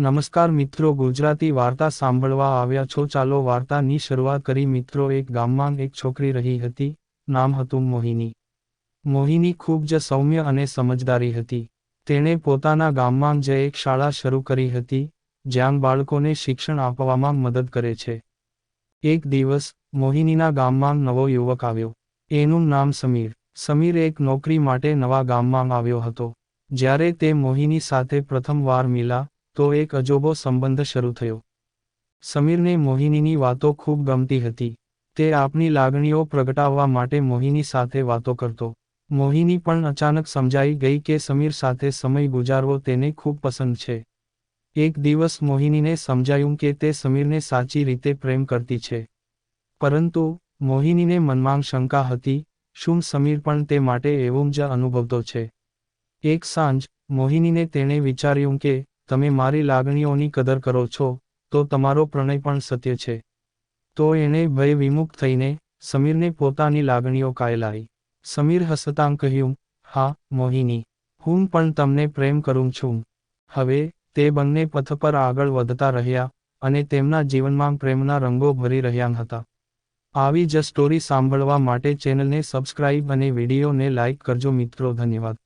નમસ્કાર મિત્રો, ગુજરાતી વાર્તા સાંભળવા આવ્યા છો. ચાલો વાર્તાની શરૂઆત કરી. મિત્રો, એક ગામમાં એક છોકરી રહી હતી. નામ હતું મોહિની. મોહિની ખૂબ જ સૌમ્ય અને સમજદારી હતી. તેણે પોતાના ગામમાં જ એક શાળા શરૂ કરી હતી, જ્યાં બાળકોને શિક્ષણ આપવામાં મદદ કરે છે. એક દિવસ, મોહિનીના ગામમાં નવો યુવક આવ્યો. એનું નામ સમીર. સમીર એક નોકરી માટે નવા ગામમાં આવ્યો હતો. જ્યારે તે મોહિની સાથે પ્રથમ વાર મિલા તો એક અજોબો સંબંધ શરૂ થયો. સમીરને મોહિનીની વાતો ખૂબ ગમતી હતી. તે આપની લાગણીઓ પ્રગટાવવા માટે મોહિની સાથે વાતો કરતો. મોહિની પણ અચાનક સમજાઈ ગઈ કે સમીર સાથે સમય ગુજારવો તેને ખૂબ પસંદ છે. એક દિવસ મોહિનીને સમજાયું કે તે સમીરને સાચી રીતે પ્રેમ કરતી છે. પરંતુ મોહિનીને મનમાં શંકા હતી, શું સમીર પણ તે માટે એવું જ અનુભવતો છે? એક સાંજ, મોહિનીને તેણે વિચાર્યું કે તમે મારી લાગણીઓની કદર કરો છો, તો તમારો પ્રણય પણ સત્ય છે. તો એણે ભય વિમુખ થઈને, સમીરને પોતાની લાગણીઓ કાયલાઈ. સમીર હસતાં કહ્યું, હા, મોહિની, હું પણ તમને પ્રેમ કરું છું. હવે, તે બંને પથ પર આગળ વધતા રહ્યા અને તેમના જીવનમાં પ્રેમના રંગો ભરી રહ્યા હતા. આવી જ સ્ટોરી સાંભળવા માટે ચેનલને સબસ્ક્રાઇબ અને વિડીયોને લાઇક કરજો મિત્રો, ધન્યવાદ.